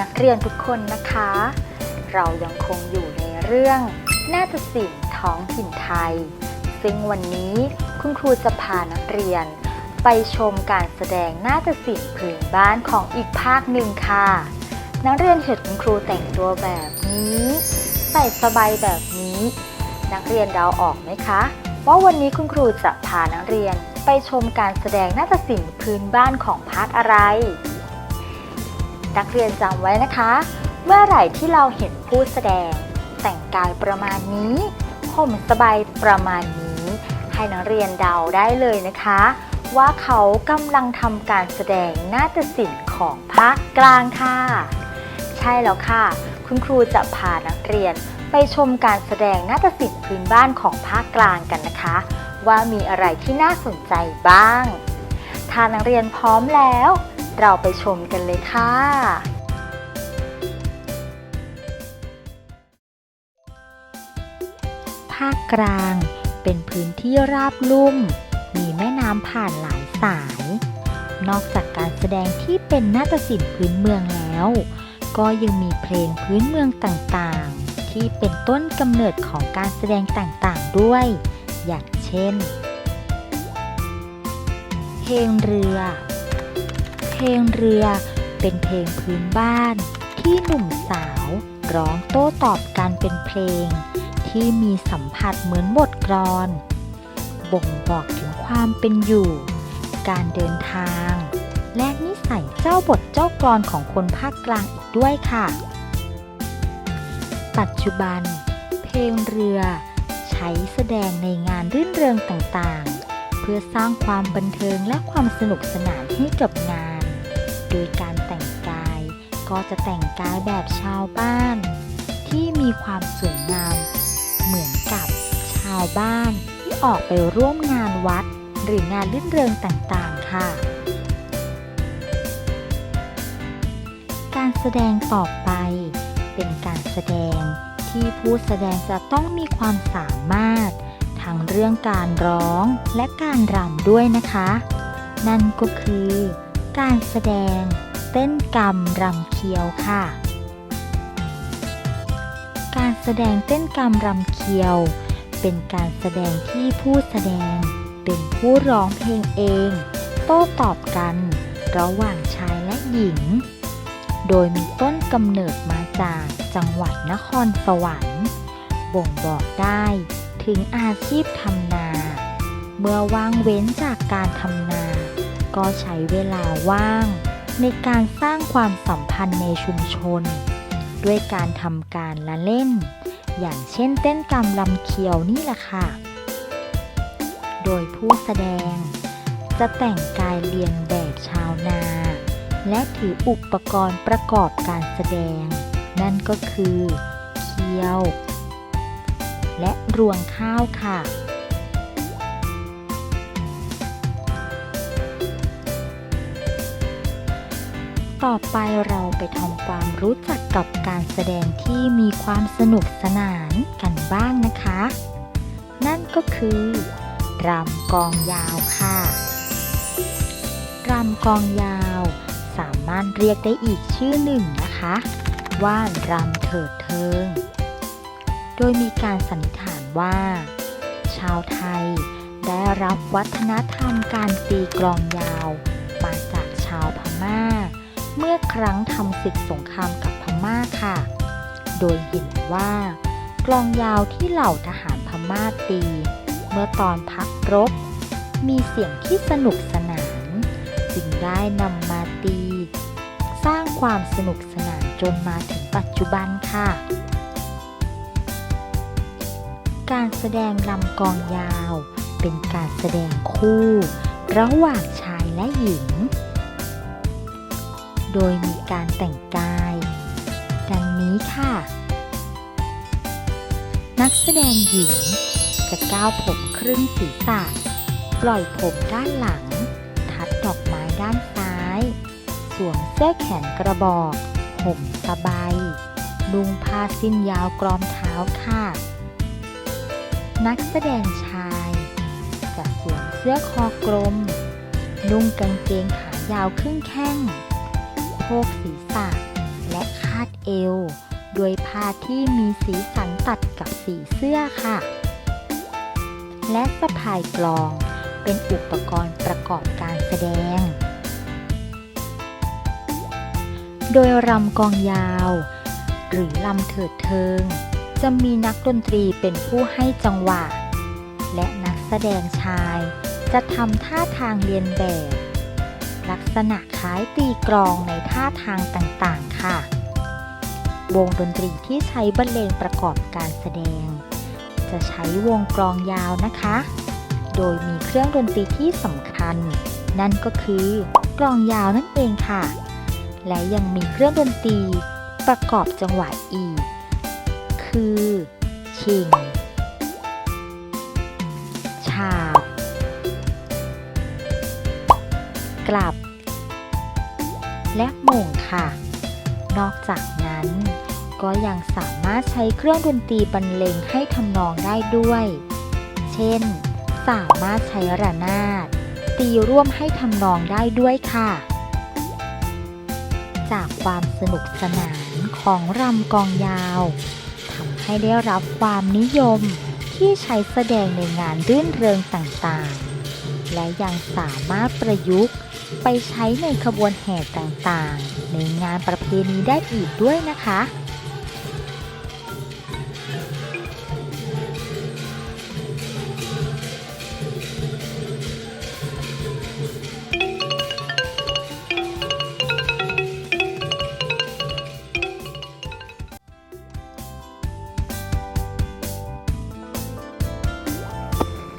นักเรียนทุกคนนะคะ เรายังคงอยู่ในเรื่องนาฏศิลป์ท้องถิ่นไทย ซึ่งวันนี้คุณครูจะพานักเรียน ไปชมการแสดงนาฏศิลป์พื้นบ้านของอีกภาคหนึ่งค่ะ นักเรียนเห็นคุณครูแต่งตัวแบบนี้ ใส่สบายแบบนี้ นักเรียนเดาออกไหมคะว่าวันนี้คุณครูจะพานักเรียนไปชมการแสดงนาฏศิลป์พื้นบ้านของภาคอะไร นักเรียนจำไว้นะคะ เมื่อไหร่ที่เราเห็นผู้แสดง แต่งกายประมาณนี้ห่มสบายประมาณนี้ ให้นักเรียนเดาได้เลยนะคะ ว่าเขากำลังทำการแสดงนาฏศิลป์ของภาคกลางค่ะ ใช่แล้วค่ะ คุณครูจะพานักเรียนไปชมการแสดงนาฏศิลป์พื้นบ้านของภาคกลางกันนะคะ ว่ามีอะไรที่น่าสนใจบ้าง ถ้านักเรียนพร้อมแล้ว เราไปชมกันเลยค่ะภาคกลางเป็นพื้นที่ราบลุ่ม มีแม่น้ำผ่านหลายสาย นอกจากการแสดงที่เป็นนาฏศิลป์พื้นเมืองแล้ว ก็ยังมีเพลงพื้นเมืองต่างๆ ที่เป็นต้นกำเนิดของการแสดงต่างๆด้วย อย่างเช่น เพลงเรือ เพลงเรือ เป็นเพลงพื้นบ้าน ที่หนุ่มสาว ร้องโต้ตอบกันเป็นเพลง ที่มีสัมผัสเหมือนบทกลอน บ่งบอกถึงความเป็นอยู่ การเดินทาง และนิสัยเจ้าบทเจ้ากลอนของคนภาคกลางอีกด้วยค่ะ ปัจจุบัน เพลงเรือ ใช้แสดงในงานรื่นเริงต่างๆ เพื่อสร้างความบันเทิงและความสนุกสนานให้กับงาน โดยการแต่งกาย ก็จะแต่งกายแบบชาวบ้าน ที่มีความสวยงาม เหมือนกับชาวบ้านที่ออกไปร่วมงานวัด หรืองานลื่นเริงต่างๆค่ะ การแสดงต่อไป เป็นการแสดงที่ผู้แสดงจะต้องมีความสามารถ ทั้งเรื่องการร้องและการรำด้วยนะคะ นั่นก็คือ การแสดง เต้นกรรมรำเคียวค่ะ การแสดงเต้นกรรมรำเคียว เป็นการแสดงที่ผู้แสดง เป็นผู้ร้องเพลงเอง โต้ตอบกัน ระหว่างชายและหญิง โดยมีต้นกำเนิดมาจากจังหวัดนครสวรรค์ บ่งบอกได้ถึงอาชีพทำนา เมื่อว่างเว้นจากการทำนา ก็ใช้เวลาว่าง ในการสร้างความสัมพันธ์ในชุมชน ด้วยการทำการละเล่น อย่างเช่นเต้นกรรมลำเคียวนี่แหละค่ะ โดยผู้แสดง จะแต่งกายเรียนแบบชาวนา และถืออุปกรณ์ประกอบการแสดง นั่นก็คือเคียว และรวงข้าวค่ะ ต่อไปเราไปทำความรู้จักกับการแสดงที่มีความสนุกสนานกันบ้างนะคะ นั่นก็คือรำกองยาวค่ะรำกองยาว สามารถเรียกได้อีกชื่อหนึ่งนะคะ ว่ารำเถิดเทิง โดยมีการสันนิษฐานว่า ชาวไทยได้รับวัฒนธรรมการตีกลองยาว มาจากชาวพม่า เมื่อครั้งทำศึกสงครามกับพม่าค่ะ โดยเห็นว่ากลองยาวที่เหล่าทหารพม่าตี เมื่อตอนพักรบ มีเสียงที่สนุกสนาน จึงได้นำมาตี สร้างความสนุกสนานจนมาถึงปัจจุบันค่ะ การแสดงลำกลองยาว เป็นการแสดงคู่ ระหว่างชายและหญิง โดยมีการแต่งกาย ดังนี้ค่ะ นักแสดงหญิง จะก้าวผมครึ่งศีรษะ ปล่อยผมด้านหลัง ทัดดอกไม้ด้านซ้าย สวมเสื้อแขนกระบอกห่มสบายนุ่งผ้าสิ้นยาวกรอมเท้าค่ะ นักแสดงชายจะสวมเสื้อคอกลม นุ่งกางเกงขายาวครึ่งแข้ง กศีรษะ และคาดเอว ด้วยผ้าที่มีสีสันตัดกับสีเสื้อค่ะ และสะพายกลองเป็นอุปกรณ์ประกอบการแสดง โดยรำกองยาว หรือลำเถิดเทิง จะมีนักดนตรีเป็นผู้ให้จังหวะ และนักแสดงชายจะทำท่าทางเรียนแบบ ลักษณะคล้ายตีกลองในท่าทางต่างๆ ค่ะ วงดนตรีที่ใช้บรรเลงประกอบการแสดง จะใช้วงกลองยาวนะคะ โดยมีเครื่องดนตรีที่สำคัญ นั่นก็คือกลองยาวนั่นเองค่ะ และยังมีเครื่องดนตรีประกอบจังหวะอีก คือ ชิง กลับ และหม่งค่ะ นอกจากนั้น ก็ยังสามารถใช้เครื่องดนตรีบรรเลงให้ทำนองได้ด้วย เช่น สามารถใช้ระนาด ตีร่วมให้ทำนองได้ด้วยค่ะ จากความสนุกสนานของรำกองยาวทำให้ได้รับความนิยมที่ใช้แสดงในงานรื่นเริงต่างๆ และยังสามารถประยุกต์ ไปใช้ในขบวนแห่ต่างๆ ในงานประเพณีได้อีกด้วยนะคะ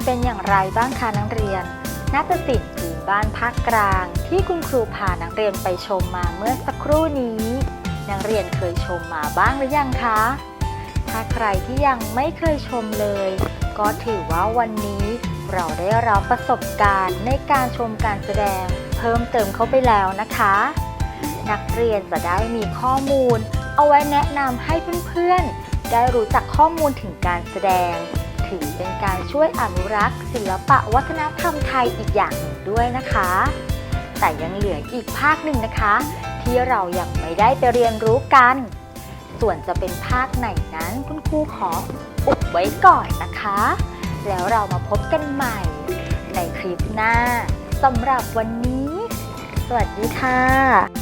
เป็นอย่างไรบ้างคะนักเรียนนาฏศิลป์ บ้านภาคกลางที่คุณครูพานักเรียนไปชมมาเมื่อสักครู่นี้ นักเรียนเคยชมมาบ้างหรือยังคะ ถ้าใครที่ยังไม่เคยชมเลย ก็ถือว่าวันนี้เราได้รับประสบการณ์ในการชมการแสดง เพิ่มเติมเข้าไปแล้วนะคะ นักเรียนจะได้มีข้อมูล เอาไว้แนะนำให้เพื่อนๆได้รู้จักข้อมูลถึงการแสดง ถือเป็นการช่วยอนุรักษ์ ศิลปะวัฒนธรรมไทยอีกอย่างหนึ่งด้วยนะคะ แต่ยังเหลืออีกภาคหนึ่งนะคะ ที่เรายังไม่ได้ไปเรียนรู้กัน ส่วนจะเป็นภาคไหนนั้นคุณครูขออุบไว้ก่อนนะคะ แล้วเรามาพบกันใหม่ ในคลิปหน้าสำหรับวันนี้ สวัสดีค่ะ